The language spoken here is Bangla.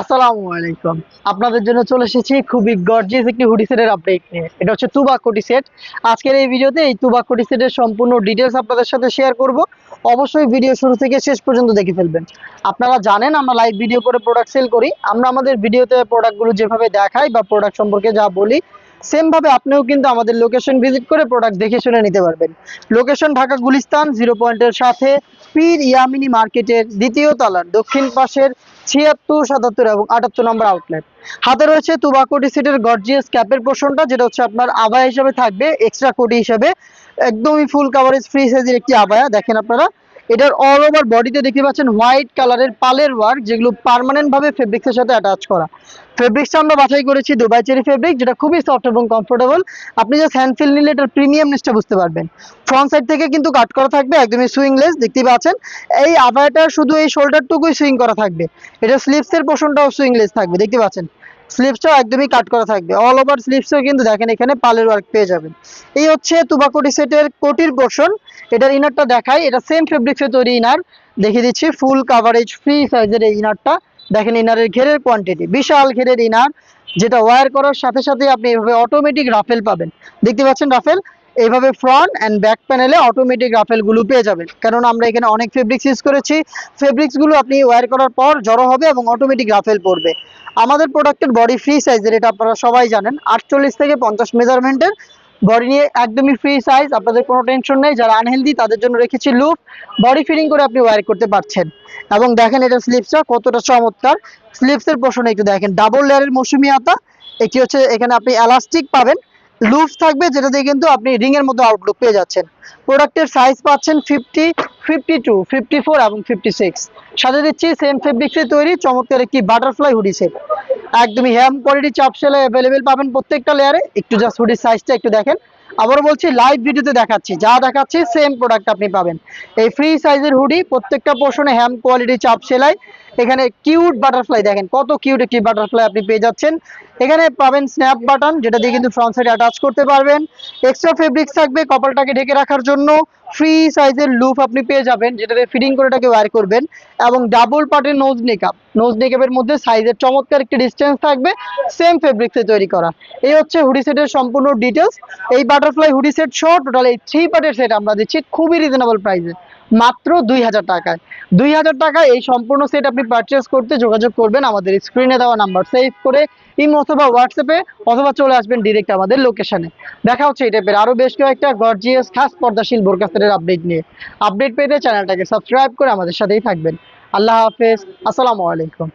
আসসালামু আলাইকুম। আপনাদের জন্য চলে এসেছি খুবই গর্জিয়াস একটি হুডি সেটের আপডেট নিয়ে। এটা হচ্ছে সেট আজকের এই ভিডিওতে এই সেটের সম্পূর্ণ ডিটেলস আপনাদের সাথে শেয়ার করব। অবশ্যই ভিডিও শুরু থেকে শেষ পর্যন্ত দেখে ফেলবেন। আপনারা জানেন, আমরা লাইভ ভিডিও করে প্রোডাক্ট সেল করি। আমরা আমাদের ভিডিওতে প্রোডাক্টগুলো যেভাবে দেখাই বা প্রোডাক্ট সম্পর্কে যা বলি সেম ভাবে আপনিও কিন্তু আমাদের লোকেশন ভিজিট করে প্রোডাক্ট দেখে শুনে নিতে পারবেন। লোকেশন ঢাকা গুলিস্তান জিরো পয়েন্টের সাথে, পীর ইয়ামিনী মার্কেটের দ্বিতীয় তলার দক্ষিণ পাশের ছিয়াত্তর, সাতাত্তর এবং আটাত্তর নম্বর আউটলেট হাতে রয়েছে তুবাকোটি সিটের গর্জিয়াস ক্যাপের পোর্শনটা যেটা হচ্ছে আপনার আবায়া হিসাবে থাকবে এক্সট্রা কোটি হিসাবে, একদমই ফুল কাভারেজ ফ্রি সাইজের একটি আবায়া। দেখেন আপনারা এটার অল ওভার বডিতে দেখতে পাচ্ছেন হোয়াইট কালারের পালের ওয়ার্ক যেগুলো পার্মানেন্ট ভাবে ফেব্রিক্সের সাথে অ্যাটাচ করা। ফেব্রিক্সটা আমরা বাছাই করেছি দুবাই চেরি ফেব্রিক যেটা খুবই সফট এবং কমফোর্টেবল আপনি জাস্ট হ্যান্ড ফিল নিলে এটার প্রিমিয়ামনেসটা বুঝতে পারবেন। ফ্রন্ট সাইড থেকে কিন্তু কাট করা থাকবে, একদমই সুইংলেস দেখতেই পাচ্ছেন। এই আবায়াটা শুধু এই শোল্ডারটুকুই সুইং করা থাকবে। এটা স্লিপসের পোর্শনটাও সুইংলেস থাকবে, দেখতে পাচ্ছেন। স্লিপসটাও একদমই কাট করা থাকবে। অল ওভার স্লিপসও কিন্তু দেখেন এখানে পালের ওয়ার্ক পেয়ে যাবেন। এই হচ্ছে তুবাকোটি সেটের কোটির পোর্শন এটার ইনারটা দেখাই। এটা সেম ফেব্রিক্সে তৈরি ইনার দেখিয়ে দিচ্ছি ফুল কাভারেজ ফ্রি সাইজের এই ইনারটা দেখেন ইনারের ঘেরের কোয়ান্টিটি বিশাল ঘেরের ইনার যেটা ওয়্যার করার সাথে সাথে আপনি এভাবে অটোমেটিক রাফেল পাবেন। দেখতে পাচ্ছেন রাফেল এইভাবে ফ্রন্ট অ্যান্ড ব্যাক প্যানেলে অটোমেটিক রাফেলগুলো পেয়ে যাবেন। কারণ আমরা এখানে অনেক ফেব্রিক্স ইউজ করেছি। ফেব্রিক্সগুলো আপনি ওয়্যার করার পর জড়ো হবে এবং অটোমেটিক রাফেল পড়বে। আমাদের প্রোডাক্টের বডি ফ্রি সাইজের এটা আপনারা সবাই জানেন, আটচল্লিশ থেকে পঞ্চাশ মেজারমেন্টের বডি নিয়ে একদমই ফ্রি সাইজ আপনাদের কোনো টেনশন নেই। যারা আনহেলদি তাদের জন্য রেখেছি লুপ বডি ফিটিং করে আপনি ওয়্যার করতে পারছেন। এবং দেখেন এটা স্লিপসটা কতটা চমৎকার। স্লিপসের পোষণে একটু দেখেন। ডাবল লেয়ারের মৌসুমি আতা। এটি হচ্ছে, এখানে আপনি এলাস্টিক পাবেন। লুপস থাকবে, যেটা দিয়ে কিন্তু আপনি রিং এর মধ্যে আউটলুক পেয়ে যাচ্ছেন। প্রোডাক্টের সাইজ পাচ্ছেন fifty fifty two fifty four এবং ফিফটি সিক্স সাথে দিচ্ছি সেম ফেব্রিক্সে তৈরি, চমৎকার একটি বাটারফ্লাই হুডি সেট একদমই হ্যাম কোয়ালিটি চাপ সেলে অ্যাভেলেবেল পাবেন প্রত্যেকটা লেয়ারে একটু জাস্ট হুডির সাইজটা একটু দেখেন। আবারও বলছি লাইভ ভিডিওতে দেখাচ্ছি। যা দেখাচ্ছি সেম প্রোডাক্ট আপনি পাবেন। এই ফ্রি সাইজের হুডি প্রত্যেকটা পোর্শনে হ্যাম কোয়ালিটি চাপ সেলাই। এখানে কিউট বাটারফ্লাই দেখেন, কত কিউট একটি বাটারফ্লাই আপনি পেয়ে যাচ্ছেন। এখানে পাবেন স্ন্যাপ বাটন যেটা দিয়ে কিন্তু ফ্রন্ট সাইডে অ্যাটাচ করতে পারবেন। এক্সট্রা ফেব্রিক্স থাকবে কপালটাকে ঢেকে রাখার জন্য। ফ্রি সাইজের লুপ আপনি পেয়ে যাবেন, যেটাতে ফিটিং করে এটাকে ওয়্যার করবেন। এবং ডাবল পার্টের নোজ মেকআপ নোজ মেকআপের মধ্যে সাইজের চমৎকার একটি ডিস্টেন্স থাকবে সেম ফেব্রিক্সে তৈরি করা। এই হচ্ছে হুডি সেটের সম্পূর্ণ ডিটেলস এই বাটারফ্লাই হুডি সেট সহ টোটাল এই থ্রি পার্টের সেট আমরা দিচ্ছি খুবই রিজনেবল প্রাইসে মাত্র দুই হাজার টাকায়। দুই হাজার টাকায় এই সম্পূর্ণ সেট আপনি পারচেস করতে যোগাযোগ করবেন আমাদের স্ক্রিনে দেওয়া নাম্বার সেভ করে, ইমো অথবা হোয়াটসঅ্যাপে অথবা চলে আসবেন ডিরেক্ট আমাদের লোকেশনে দেখা হচ্ছে এই টাইপের আরও বেশ কয়েকটা গর্জিয়াস খাস পর্দাশীল বোরকা সেটের আপডেট নিয়ে। আপডেট পেতে চ্যানেলটাকে সাবস্ক্রাইব করে আমাদের সাথেই থাকবেন। আল্লাহ হাফেজ। আসসালামু আলাইকুম।